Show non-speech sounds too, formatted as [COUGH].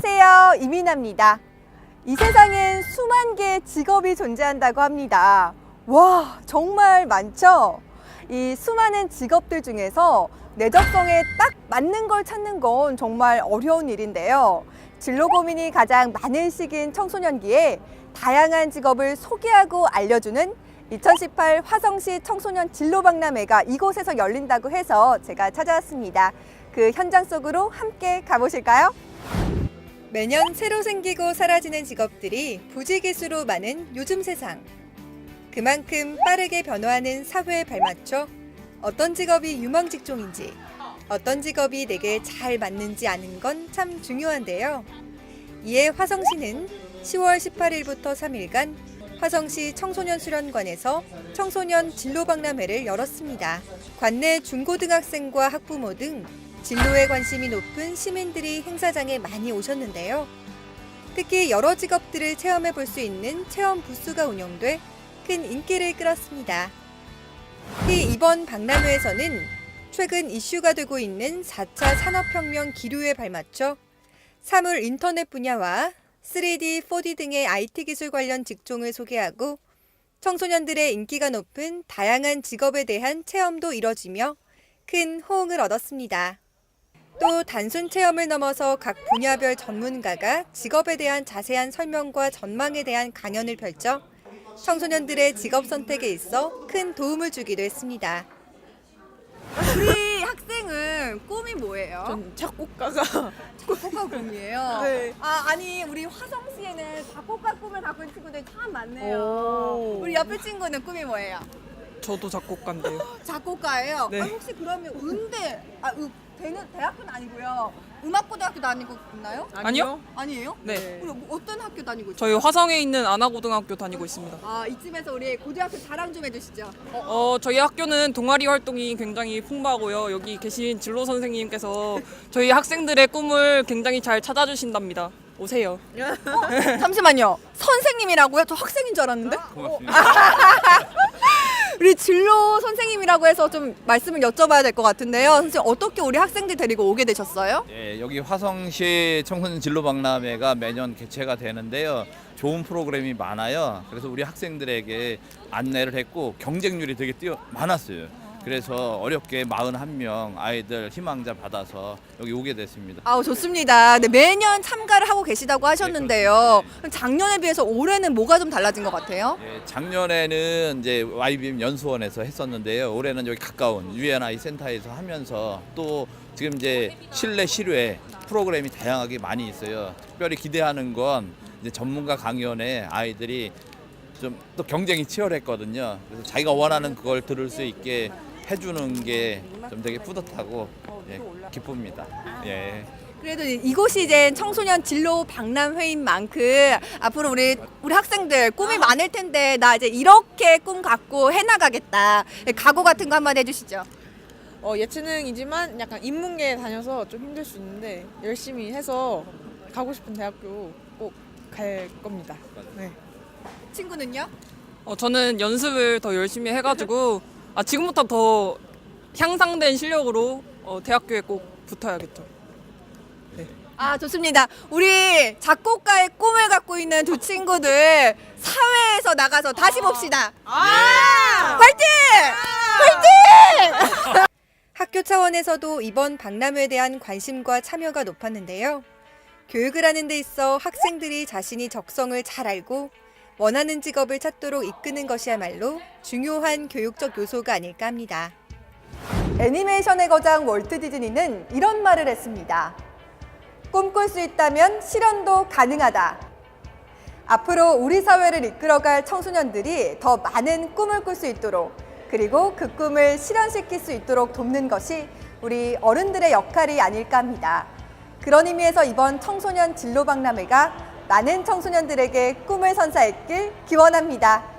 안녕하세요. 이민아입니다. 이 세상엔 수만 개의 직업이 존재한다고 합니다. 와, 정말 많죠? 이 수많은 직업들 중에서 내 적성에 딱 맞는 걸 찾는 건 정말 어려운 일인데요. 진로 고민이 가장 많은 시기인 청소년기에 다양한 직업을 소개하고 알려주는 2018 화성시 청소년 진로박람회가 이곳에서 열린다고 해서 제가 찾아왔습니다. 그 현장 속으로 함께 가보실까요? 매년 새로 생기고 사라지는 직업들이 부지기수로 많은 요즘 세상. 그만큼 빠르게 변화하는 사회에 발맞춰 어떤 직업이 유망 직종인지, 어떤 직업이 내게 잘 맞는지 아는 건 참 중요한데요. 이에 화성 시는 10월 18일부터 3일간 화성시 청소년 수련관에서 청소년 진로박람회를 열었습니다. 관내 중고등학생과 학부모 등 진로에 관심이 높은 시민들이 행사장에 많이 오셨는데요. 특히 여러 직업들을 체험해 볼 수 있는 체험 부스가 운영돼 큰 인기를 끌었습니다. 특히 이번 박람회에서는 최근 이슈가 되고 있는 4차 산업혁명 기류에 발맞춰 사물 인터넷 분야와 3D, 4D 등의 IT 기술 관련 직종을 소개하고 청소년들의 인기가 높은 다양한 직업에 대한 체험도 이뤄지며 큰 호응을 얻었습니다. 또 단순 체험을 넘어서 각 분야별 전문가가 직업에 대한 자세한 설명과 전망에 대한 강연을 펼쳐 청소년들의 직업 선택에 있어 큰 도움을 주기도 했습니다. 학생은 꿈이 뭐예요? 전 작곡가가 작곡가 꿈이에요. [LAUGHS] 네. 아 아니 우리 화성시에는 작곡가 꿈을 갖고 있는 친구들이 참 많네요. 오. 우리 옆에 친구는 꿈이 뭐예요? 저도 작곡가인데요. [GASPS] 작곡가예요. 네. 아, 혹시 그러면 음대 아 음, 대는 대학교는 아니고요. 음악고등학교 다니고 있나요? 아니요? 아니에요? 네. 우리 뭐 어떤 학교 다니고 있어요? 저희 화성에 있는 안하고등학교 다니고 있습니다. 아 이쯤에서 우리 고등학교 자랑 좀 해주시죠. 어, 저희 학교는 동아리 활동이 굉장히 풍부하고요. 여기 계신 진로 선생님께서 저희 학생들의 꿈을 굉장히 잘 찾아주신답니다. 오세요. [LAUGHS] 잠시만요. 선생님이라고요? 저 학생인 줄 알았는데? 고맙습니다. [LAUGHS] 우리 진로 선생님이라고 해서 좀 말씀을 여쭤봐야 될 것 같은데요. 선생님 어떻게 우리 학생들 데리고 오게 되셨어요? 예, 여기 화성시 청소년 진로 박람회가 매년 개최가 되는데요. 좋은 프로그램이 많아요. 그래서 우리 학생들에게 안내를 했고 경쟁률이 되게 뛰어 많았어요. 그래서 어렵게 41명 아이들 희망자 받아서 여기 오게 됐습니다. 아우 좋습니다. 네, 매년 참가를 하고 계시다고 하셨는데요. 그럼 작년에 비해서 올해는 뭐가 좀 달라진 것 같아요? 예, 작년에는 이제 YBM 연수원에서 했었는데요. 올해는 여기 가까운 UNI 센터에서 하면서 또 지금 이제 실내 실외 프로그램이 다양하게 많이 있어요. 특별히 기대하는 건 이제 전문가 강연에 아이들이 좀 또 경쟁이 치열했거든요. 그래서 자기가 원하는 그걸 들을 수 있게 해주는 게 좀 되게 뿌듯하고 예, 기쁩니다. 예. 그래도 이곳이 이제 청소년 진로 박람회인 만큼 앞으로 우리 우리 학생들 꿈이 많을 텐데 나 이제 이렇게 꿈 갖고 해나가겠다 각오 같은 거 한번 해주시죠. 어, 예체능이지만 약간 인문계에 다녀서 좀 힘들 수 있는데 열심히 해서 가고 싶은 대학교 꼭 갈 겁니다. 네. 친구는요? 어, 저는 연습을 더 열심히 해가지고 아, 지금부터 더 향상된 실력으로 어, 대학교에 꼭 붙어야겠죠. 아 좋습니다. 우리 작곡가의 꿈을 갖고 있는 두 친구들 사회에서 나가서 다시 봅시다. 화이팅! 화이팅! [LAUGHS] 학교 차원에서도 이번 박람회에 대한 관심과 참여가 높았는데요. 교육을 하는 데 있어 학생들이 자신이 적성을 잘 알고 원하는 직업을 찾도록 이끄는 것이야말로 중요한 교육적 요소가 아닐까 합니다. 애니메이션의 거장 월트 디즈니는 이런 말을 했습니다. 꿈꿀 수 있다면 실현도 가능하다. 앞으로 우리 사회를 이끌어갈 청소년들이 더 많은 꿈을 꿀 수 있도록 그리고 그 꿈을 실현시킬 수 있도록 돕는 것이 우리 어른들의 역할이 아닐까 합니다. 그런 의미에서 이번 청소년 진로 박람회가 많은 청소년들에게 꿈을 선사했길 기원합니다.